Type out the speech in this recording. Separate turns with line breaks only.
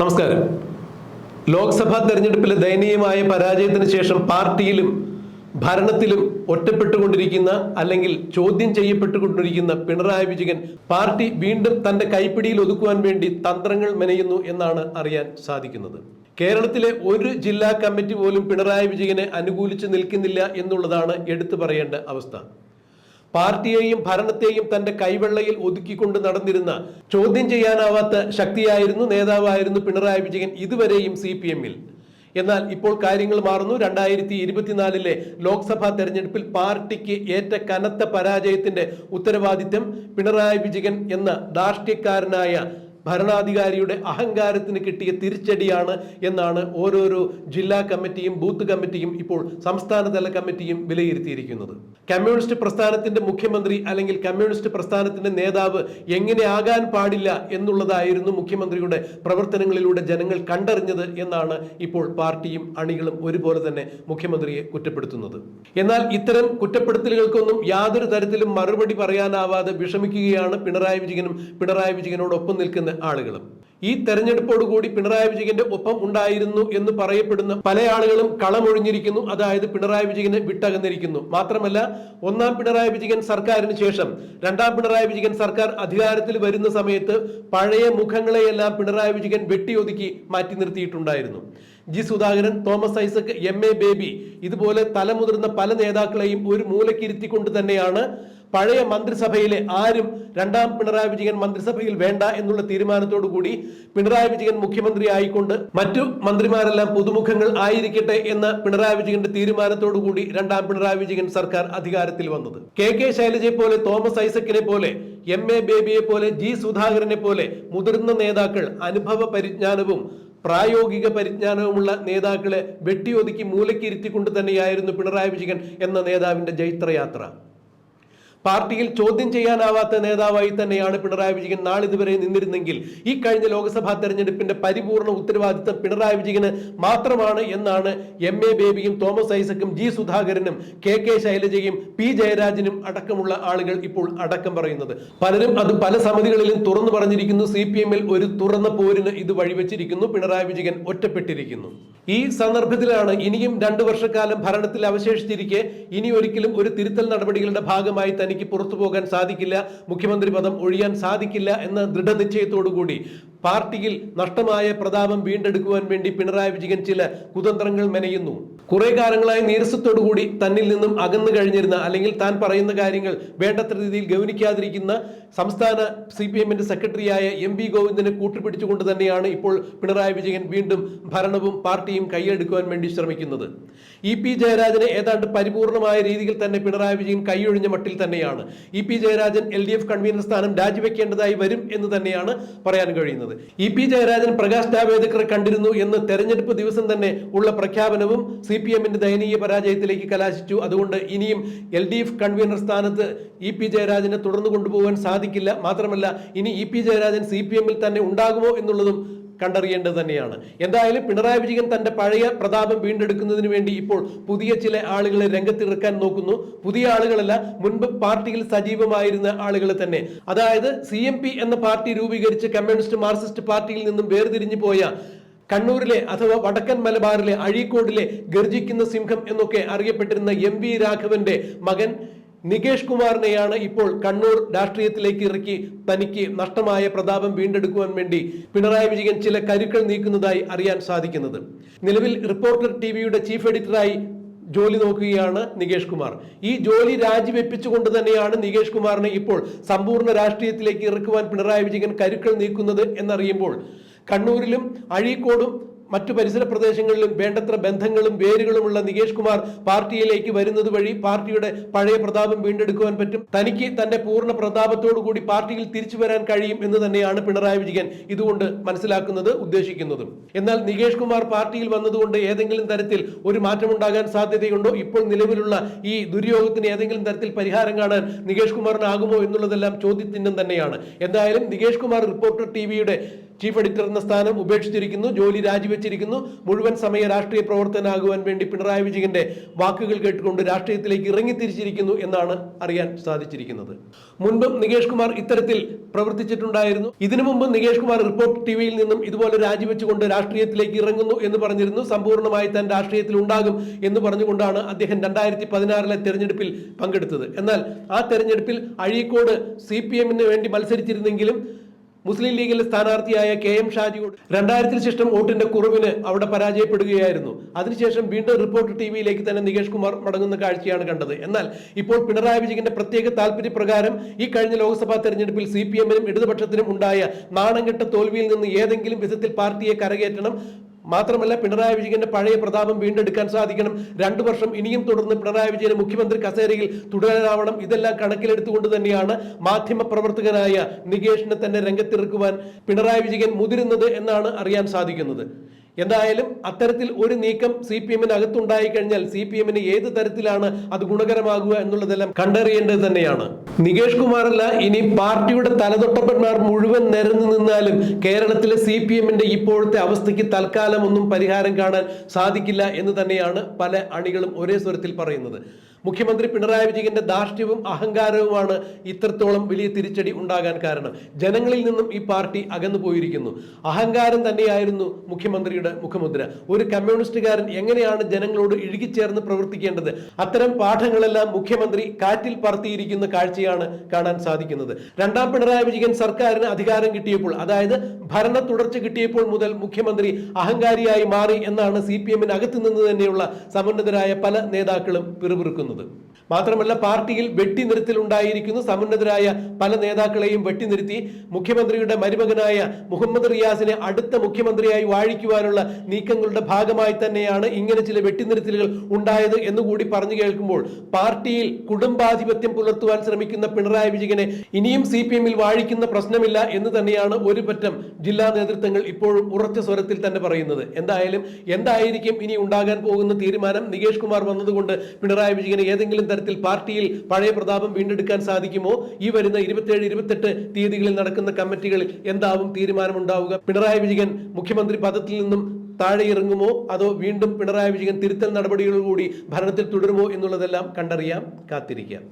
നമസ്കാരം. ലോക്സഭാ തെരഞ്ഞെടുപ്പിലെ ദയനീയമായ പരാജയത്തിന് ശേഷം പാർട്ടിയിലും ഭരണത്തിലും ഒറ്റപ്പെട്ടുകൊണ്ടിരിക്കുന്ന അല്ലെങ്കിൽ ചോദ്യം ചെയ്യപ്പെട്ടുകൊണ്ടിരിക്കുന്ന പിണറായി വിജയൻ പാർട്ടി വീണ്ടും തന്റെ കൈപ്പിടിയിൽ ഒതുക്കുവാൻ വേണ്ടി തന്ത്രങ്ങൾ മെനയുന്നു എന്നാണ് അറിയാൻ സാധിക്കുന്നത്. കേരളത്തിലെ ഒരു ജില്ലാ കമ്മിറ്റി പോലും പിണറായി വിജയനെ അനുകൂലിച്ച് നിൽക്കുന്നില്ല എന്നുള്ളതാണ് എടുത്തു പറയേണ്ട അവസ്ഥ. പാർട്ടിയെയും ഭരണത്തെയും തന്റെ കൈവെള്ളയിൽ ഒതുക്കിക്കൊണ്ട് നടന്നിരുന്ന ചോദ്യം ചെയ്യാനാവാത്ത ശക്തിയായിരുന്നു നേതാവായിരുന്നു പിണറായി വിജയൻ ഇതുവരെയും സി പി എമ്മിൽ. എന്നാൽ ഇപ്പോൾ കാര്യങ്ങൾ മാറുന്നു. രണ്ടായിരത്തി ഇരുപത്തിനാലിലെ ലോക്സഭാ തെരഞ്ഞെടുപ്പിൽ പാർട്ടിക്ക് ഏറ്റ കനത്ത പരാജയത്തിന്റെ ഉത്തരവാദിത്വം പിണറായി വിജയൻ എന്ന ധാർഷ്ട്യക്കാരനായ ഭരണാധികാരിയുടെ അഹങ്കാരത്തിന് കിട്ടിയ തിരിച്ചടിയാണ് എന്നാണ് ഓരോരോ ജില്ലാ കമ്മിറ്റിയും ബൂത്ത് കമ്മിറ്റിയും ഇപ്പോൾ സംസ്ഥാനതല കമ്മിറ്റിയും വിലയിരുത്തിയിരിക്കുന്നത്. കമ്മ്യൂണിസ്റ്റ് പ്രസ്ഥാനത്തിന്റെ മുഖ്യമന്ത്രി അല്ലെങ്കിൽ കമ്മ്യൂണിസ്റ്റ് പ്രസ്ഥാനത്തിന്റെ നേതാവ് എങ്ങനെ ആകാൻ പാടില്ല എന്നുള്ളതായിരുന്നു മുഖ്യമന്ത്രിയുടെ പ്രവർത്തനങ്ങളിലൂടെ ജനങ്ങൾ കണ്ടറിഞ്ഞത് എന്നാണ് ഇപ്പോൾ പാർട്ടിയും അണികളും ഒരുപോലെ തന്നെ മുഖ്യമന്ത്രിയെ കുറ്റപ്പെടുത്തുന്നത്. എന്നാൽ ഇത്തരം കുറ്റപ്പെടുത്തലുകൾക്കൊന്നും യാതൊരു തരത്തിലും മറുപടി പറയാനാവാതെ വിഷമിക്കുകയാണ് പിണറായി വിജയനും പിണറായി വിജയനോടൊപ്പം നിൽക്കുന്ന ആളുകളും. ഈ തെരഞ്ഞെടുപ്പോടുകൂടി പിണറായി വിജയന്റെ ഒപ്പം ഉണ്ടായിരുന്നു എന്ന് പറയപ്പെടുന്ന പല ആളുകളും കളമൊഴിഞ്ഞിരിക്കുന്നു. അതായത് പിണറായി വിജയനെ വിട്ടകന്നിരിക്കുന്നു. മാത്രമല്ല ഒന്നാം പിണറായി വിജയൻ സർക്കാരിന് ശേഷം രണ്ടാം പിണറായി വിജയൻ സർക്കാർ അധികാരത്തിൽ വരുന്ന സമയത്ത് പഴയ മുഖങ്ങളെയെല്ലാം പിണറായി വിജയൻ വെട്ടിയൊതുക്കി മാറ്റി നിർത്തിയിട്ടുണ്ടായിരുന്നു. G Sudhakaran Thomas Isaac M A Baby ഇതുപോലെ തലമുതിർന്ന പല നേതാക്കളെയും ഒരു മൂലക്കിരുത്തിക്കൊണ്ട് തന്നെയാണ് പഴയ മന്ത്രിസഭയിലെ ആരും രണ്ടാം പിണറായി വിജയൻ മന്ത്രിസഭയിൽ വേണ്ട എന്നുള്ള തീരുമാനത്തോടു കൂടി പിണറായി വിജയൻ മുഖ്യമന്ത്രി ആയിക്കൊണ്ട് മറ്റു മന്ത്രിമാരെല്ലാം പുതുമുഖങ്ങൾ ആയിരിക്കട്ടെ എന്ന പിണറായി വിജയന്റെ തീരുമാനത്തോടു കൂടി രണ്ടാം പിണറായി വിജയൻ സർക്കാർ അധികാരത്തിൽ വന്നത്. കെ കെ ശൈലജയെ പോലെ തോമസ് ഐസക്കിനെ പോലെ എം എ ബേബിയെ പോലെ ജി സുധാകരനെ പോലെ മുതിർന്ന നേതാക്കൾ അനുഭവ പരിജ്ഞാനവും പ്രായോഗിക പരിജ്ഞാനവുമുള്ള നേതാക്കളെ വെട്ടിയൊതുക്കി മൂലക്കിരുത്തിക്കൊണ്ട് തന്നെയായിരുന്നു പിണറായി വിജയൻ എന്ന നേതാവിന്റെ ജൈത്രയാത്ര. പാർട്ടിയിൽ ചോദ്യം ചെയ്യാനാവാത്ത നേതാവായി തന്നെയാണ് പിണറായി വിജയൻ നാളിതുവരെ നിന്നിരുന്നെങ്കിൽ ഈ കഴിഞ്ഞ ലോക്സഭാ തെരഞ്ഞെടുപ്പിന്റെ പരിപൂർണ ഉത്തരവാദിത്തം പിണറായി വിജയന് മാത്രമാണ് എന്നാണ് എം എ ബേബിയും തോമസ് ഐസക്കും ജി സുധാകരനും കെ കെ ശൈലജയും പി ജയരാജനും അടക്കമുള്ള ആളുകൾ ഇപ്പോൾ അടക്കം പറയുന്നത്. പലരും അത് പല സമിതികളിലും തുറന്നു പറഞ്ഞിരിക്കുന്നു. സി പി എമ്മിൽ ഒരു തുറന്ന പോരിന് ഇത് വഴിവെച്ചിരിക്കുന്നു. പിണറായി വിജയൻ ഒറ്റപ്പെട്ടിരിക്കുന്നു. ഈ സന്ദർഭത്തിലാണ് ഇനിയും രണ്ടു വർഷക്കാലം ഭരണത്തിൽ അവശേഷിച്ചിരിക്കെ ഇനി ഒരിക്കലും ഒരു തിരുത്തൽ നടപടികളുടെ ഭാഗമായി തനിക്ക് പുറത്തു പോകാൻ സാധിക്കില്ല മുഖ്യമന്ത്രി പദം ഒഴിയാൻ സാധിക്കില്ല എന്ന ദൃഢനിശ്ചയത്തോടുകൂടി പാർട്ടിയിൽ നഷ്ടമായ പ്രതാപം വീണ്ടെടുക്കുവാൻ വേണ്ടി പിണറായി വിജയൻ ചില കുതന്ത്രങ്ങൾ മെനയുന്നു. കുറെ കാലങ്ങളായി നീരസത്തോടുകൂടി തന്നിൽ നിന്നും അകന്നു കഴിഞ്ഞിരുന്ന അല്ലെങ്കിൽ താൻ പറയുന്ന കാര്യങ്ങൾ വേണ്ടത്ര രീതിയിൽ ഗൗനിക്കാതിരിക്കുന്ന സംസ്ഥാന സി പി എമ്മിന്റെ സെക്രട്ടറിയായ എം വി ഗോവിന്ദനെ കൂട്ടുപിടിച്ചുകൊണ്ട് തന്നെയാണ് ഇപ്പോൾ പിണറായി വിജയൻ വീണ്ടും ഭരണവും പാർട്ടിയും കൈയെടുക്കുവാൻ വേണ്ടി ശ്രമിക്കുന്നത്. ഇ പി ജയരാജനെ ഏതാണ്ട് പരിപൂർണമായ രീതിയിൽ തന്നെ പിണറായി വിജയൻ കൈയൊഴിഞ്ഞ മട്ടിൽ തന്നെയാണ്. E P Jayarajan L D F convener സ്ഥാനം രാജിവെക്കേണ്ടതായി വരും എന്ന് തന്നെയാണ് പറയാൻ കഴിയുന്നത്. ഇ പി ജയരാജൻ പ്രകാശ് ജാവേദ്കറെ കണ്ടിരുന്നു എന്ന് തെരഞ്ഞെടുപ്പ് ദിവസം തന്നെ ഉള്ള പ്രഖ്യാപനവും സി പി എമ്മിന്റെ ദയനീയ പരാജയത്തിലേക്ക് കലാശിച്ചു. അതുകൊണ്ട് ഇനിയും എൽ ഡി എഫ് കൺവീനർ സ്ഥാനത്ത് ഇ പി ജയരാജനെ തുടർന്നു കൊണ്ടുപോകാൻ സാധിക്കില്ല. മാത്രമല്ല ഇനി E P Jayarajan C P എമ്മിൽ തന്നെ ഉണ്ടാകുമോ എന്നുള്ളതും കണ്ടറിയേണ്ടത് തന്നെയാണ്. എന്തായാലും പിണറായി വിജയൻ തന്റെ പഴയ പ്രതാപം വീണ്ടെടുക്കുന്നതിന് വേണ്ടി ഇപ്പോൾ പുതിയ ചില ആളുകളെ രംഗത്തിറക്കാൻ നോക്കുന്നു. പുതിയ ആളുകളല്ല മുൻപ് പാർട്ടിയിൽ സജീവമായിരുന്ന ആളുകൾ തന്നെ. അതായത് സി എന്ന പാർട്ടി രൂപീകരിച്ച് കമ്മ്യൂണിസ്റ്റ് മാർക്സിസ്റ്റ് പാർട്ടിയിൽ നിന്നും വേർതിരിഞ്ഞു പോയ കണ്ണൂരിലെ അഥവാ വടക്കൻ മലബാറിലെ അഴീക്കോടിലെ ഗർജിക്കുന്ന സിംഹം എന്നൊക്കെ അറിയപ്പെട്ടിരുന്ന എം വി രാഘവന്റെ മകൻ നികേഷ് കുമാറിനെയാണ് ഇപ്പോൾ കണ്ണൂർ രാഷ്ട്രീയത്തിലേക്ക് ഇറക്കി തനിക്ക് നഷ്ടമായ പ്രതാപം വീണ്ടെടുക്കുവാൻ വേണ്ടി പിണറായി വിജയൻ ചില കരുക്കൾ നീക്കുന്നതായി അറിയാൻ സാധിക്കുന്നത്. നിലവിൽ റിപ്പോർട്ടർ ടി വിയുടെ ചീഫ് എഡിറ്ററായി ജോലി നോക്കുകയാണ് നികേഷ് കുമാർ. ഈ ജോലി രാജിവെപ്പിച്ചുകൊണ്ട് തന്നെയാണ് നികേഷ് കുമാറിനെ ഇപ്പോൾ സമ്പൂർണ രാഷ്ട്രീയത്തിലേക്ക് ഇറക്കുവാൻ പിണറായി വിജയൻ കരുക്കൾ നീക്കുന്നത് എന്നറിയുമ്പോൾ കണ്ണൂരിലും അഴീക്കോടും മറ്റു പരിസര പ്രദേശങ്ങളിലും വേണ്ടത്ര ബന്ധങ്ങളും വേരുകളുമുള്ള നികേഷ് കുമാർ പാർട്ടിയിലേക്ക് വരുന്നത് വഴി പാർട്ടിയുടെ പഴയ പ്രതാപം വീണ്ടെടുക്കുവാൻ പറ്റും. തനിക്ക് തന്റെ പൂർണ പ്രതാപത്തോടു കൂടി പാർട്ടിയിൽ തിരിച്ചു വരാൻ കഴിയും എന്ന് തന്നെയാണ് പിണറായി വിജയൻ ഇതുകൊണ്ട് മനസ്സിലാക്കുന്നത് ഉദ്ദേശിക്കുന്നതും. എന്നാൽ നികേഷ് കുമാർ പാർട്ടിയിൽ വന്നതുകൊണ്ട് ഏതെങ്കിലും തരത്തിൽ ഒരു മാറ്റമുണ്ടാകാൻ സാധ്യതയുണ്ടോ? ഇപ്പോൾ നിലവിലുള്ള ഈ ദുര്യോഗത്തിന് ഏതെങ്കിലും തരത്തിൽ പരിഹാരം കാണാൻ നികേഷ് കുമാറിനാകുമോ എന്നുള്ളതെല്ലാം ചോദ്യചിഹ്നം തന്നെയാണ്. എന്തായാലും നികേഷ് കുമാർ റിപ്പോർട്ടർ ടി വിയുടെ ചീഫ് എഡിറ്റർ എന്ന സ്ഥാനം ഉപേക്ഷിച്ചിരിക്കുന്നു ജോലി രാജിവെച്ചിരിക്കുന്നു. മുഴുവൻ സമയ രാഷ്ട്രീയ പ്രവർത്തനാകുവാൻ വേണ്ടി പിണറായി വിജയന്റെ വാക്കുകൾ കേട്ടുകൊണ്ട് രാഷ്ട്രീയത്തിലേക്ക് ഇറങ്ങിത്തിരിച്ചിരിക്കുന്നു എന്നാണ് അറിയാൻ സാധിച്ചിരിക്കുന്നത്. മുൻപും നികേഷ് കുമാർ ഇത്തരത്തിൽ പ്രവർത്തിച്ചിട്ടുണ്ടായിരുന്നു. ഇതിനു മുമ്പ് നികേഷ് കുമാർ റിപ്പോർട്ട് ടി വിയിൽ നിന്നും ഇതുപോലെ രാജിവെച്ചുകൊണ്ട് രാഷ്ട്രീയത്തിലേക്ക് ഇറങ്ങുന്നു എന്ന് പറഞ്ഞിരുന്നു. സമ്പൂർണമായി താൻ രാഷ്ട്രീയത്തിൽ ഉണ്ടാകും എന്ന് പറഞ്ഞുകൊണ്ടാണ് അദ്ദേഹം രണ്ടായിരത്തി പതിനാറിലെ തെരഞ്ഞെടുപ്പിൽ പങ്കെടുത്തത്. എന്നാൽ ആ തെരഞ്ഞെടുപ്പിൽ അഴീക്കോട് സി പി എമ്മിന് വേണ്ടി മത്സരിച്ചിരുന്നെങ്കിലും മുസ്ലിം ലീഗിലെ സ്ഥാനാർത്ഥിയായ കെ എം ഷാജിയോട് രണ്ടായിരത്തിന് ശേഷം വോട്ടിന്റെ കുറവിന് അവിടെ പരാജയപ്പെടുകയായിരുന്നു. അതിനുശേഷം വീണ്ടും റിപ്പോർട്ട് ടി വിയിലേക്ക് തന്നെ നികേഷ് കുമാർ മടങ്ങുന്ന കാഴ്ചയാണ് കണ്ടത്. എന്നാൽ ഇപ്പോൾ പിണറായി വിജയന്റെ പ്രത്യേക താല്പര്യപ്രകാരം ഈ കഴിഞ്ഞ ലോക്സഭാ തെരഞ്ഞെടുപ്പിൽ സി പി എമ്മിനും ഇടതുപക്ഷത്തിനും ഉണ്ടായ നാണംകെട്ട തോൽവിയിൽ നിന്ന് ഏതെങ്കിലും വിധത്തിൽ പാർട്ടിയെ കരകയറ്റണം മാത്രമല്ല പിണറായി വിജയന്റെ പഴയ പ്രതാപം വീണ്ടെടുക്കാൻ സാധിക്കണം. രണ്ടു വർഷം ഇനിയും തുടർന്ന് പിണറായി വിജയന് മുഖ്യമന്ത്രി കസേരയിൽ തുടരാനാവണം. ഇതെല്ലാം കണക്കിലെടുത്തുകൊണ്ട് തന്നെയാണ് മാധ്യമ പ്രവർത്തകനായ നികേഷിനെ തന്നെ രംഗത്തിറക്കുവാൻ പിണറായി വിജയൻ മുതിരുന്നത് എന്നാണ് അറിയാൻ സാധിക്കുന്നത്. എന്തായാലും അത്തരത്തിൽ ഒരു നീക്കം സി പി എമ്മിന് അകത്തുണ്ടായി കഴിഞ്ഞാൽ സി പി എമ്മിന് ഏത് തരത്തിലാണ് അത് ഗുണകരമാകുക എന്നുള്ളതെല്ലാം കണ്ടറിയേണ്ടത് തന്നെയാണ്. നികേഷ് കുമാറല്ല ഇനി പാർട്ടിയുടെ തലതൊട്ടപ്പന്മാർ മുഴുവൻ നിരന്നു നിന്നാലും കേരളത്തിലെ സി പി എമ്മിന്റെ ഇപ്പോഴത്തെ അവസ്ഥയ്ക്ക് തൽക്കാലം ഒന്നും പരിഹാരം കാണാൻ സാധിക്കില്ല എന്ന് തന്നെയാണ് പല അണികളും ഒരേ സ്വരത്തിൽ പറയുന്നത്. മുഖ്യമന്ത്രി പിണറായി വിജയന്റെ ധാർഷ്ട്യവും അഹങ്കാരവുമാണ് ഇത്രത്തോളം വലിയ തിരിച്ചടി ഉണ്ടാകാൻ കാരണം. ജനങ്ങളിൽ നിന്നും ഈ പാർട്ടി അകന്നു പോയിരിക്കുന്നു. അഹങ്കാരം തന്നെയായിരുന്നു മുഖ്യമന്ത്രിയുടെ മുഖമുദ്ര. ഒരു കമ്മ്യൂണിസ്റ്റുകാരൻ എങ്ങനെയാണ് ജനങ്ങളോട് ഇഴുകിച്ചേർന്ന് പ്രവർത്തിക്കേണ്ടത്? അത്തരം പാഠങ്ങളെല്ലാം മുഖ്യമന്ത്രി കാറ്റിൽ പറത്തിയിരിക്കുന്ന കാഴ്ചയാണ് കാണാൻ സാധിക്കുന്നത്. രണ്ടാം പിണറായി വിജയൻ സർക്കാരിന് അധികാരം കിട്ടിയപ്പോൾ അതായത് ഭരണ തുടർച്ച കിട്ടിയപ്പോൾ മുതൽ മുഖ്യമന്ത്രി അഹങ്കാരിയായി മാറി എന്നാണ് സി പി എമ്മിനകത്ത് തന്നെയുള്ള സമുന്നതരായ പല നേതാക്കളും പിറുപിറുക്കുന്നത് മാത്രമല്ല പാർട്ടിയിൽ വെട്ടിനിരത്തിൽ ഉണ്ടായിരിക്കുന്ന സമുന്നതരായ പല നേതാക്കളെയും വെട്ടിനിരുത്തി. മുഖ്യമന്ത്രിയുടെ മരുമകനായ മുഹമ്മദ് റിയാസിനെ അടുത്ത മുഖ്യമന്ത്രിയായി വാഴിക്കുവാനുള്ള നീക്കങ്ങളുടെ ഭാഗമായി തന്നെയാണ് ഇങ്ങനെ ചില വെട്ടിനിരുത്തലുകൾ ഉണ്ടായത് എന്നുകൂടി പറഞ്ഞു കേൾക്കുമ്പോൾ പാർട്ടിയിൽ കുടുംബാധിപത്യം പുലർത്തുവാൻ ശ്രമിക്കുന്ന പിണറായി വിജയനെ ഇനിയും സി പി എമ്മിൽ വാഴിക്കുന്ന പ്രശ്നമില്ല എന്ന് തന്നെയാണ് ഒരു പറ്റം ജില്ലാ നേതൃത്വങ്ങൾ ഇപ്പോഴും ഉറച്ച സ്വരത്തിൽ തന്നെ പറയുന്നത്. എന്തായാലും എന്തായിരിക്കും ഇനി ഉണ്ടാകാൻ പോകുന്ന തീരുമാനം? നികേഷ് കുമാർ വന്നതുകൊണ്ട് പിണറായി വിജയന് ഏതെങ്കിലും തരത്തിൽ പാർട്ടിയിൽ പഴയ പ്രതാപം വീണ്ടെടുക്കാൻ സാധിക്കുമോ? ഈ വരുന്ന ഇരുപത്തിയേഴ് ഇരുപത്തെട്ട് തീയതികളിൽ നടക്കുന്ന കമ്മിറ്റികളിൽ എന്താവും തീരുമാനമുണ്ടാവുക? പിണറായി വിജയൻ മുഖ്യമന്ത്രി പദത്തിൽ നിന്നും താഴെ ഇറങ്ങുമോ അതോ വീണ്ടും പിണറായി വിജയൻ തിരുത്തൽ നടപടികളോടുകൂടി ഭരണത്തിൽ തുടരുമോ എന്നുള്ളതെല്ലാം കണ്ടറിയാം. കാത്തിരിക്കാം.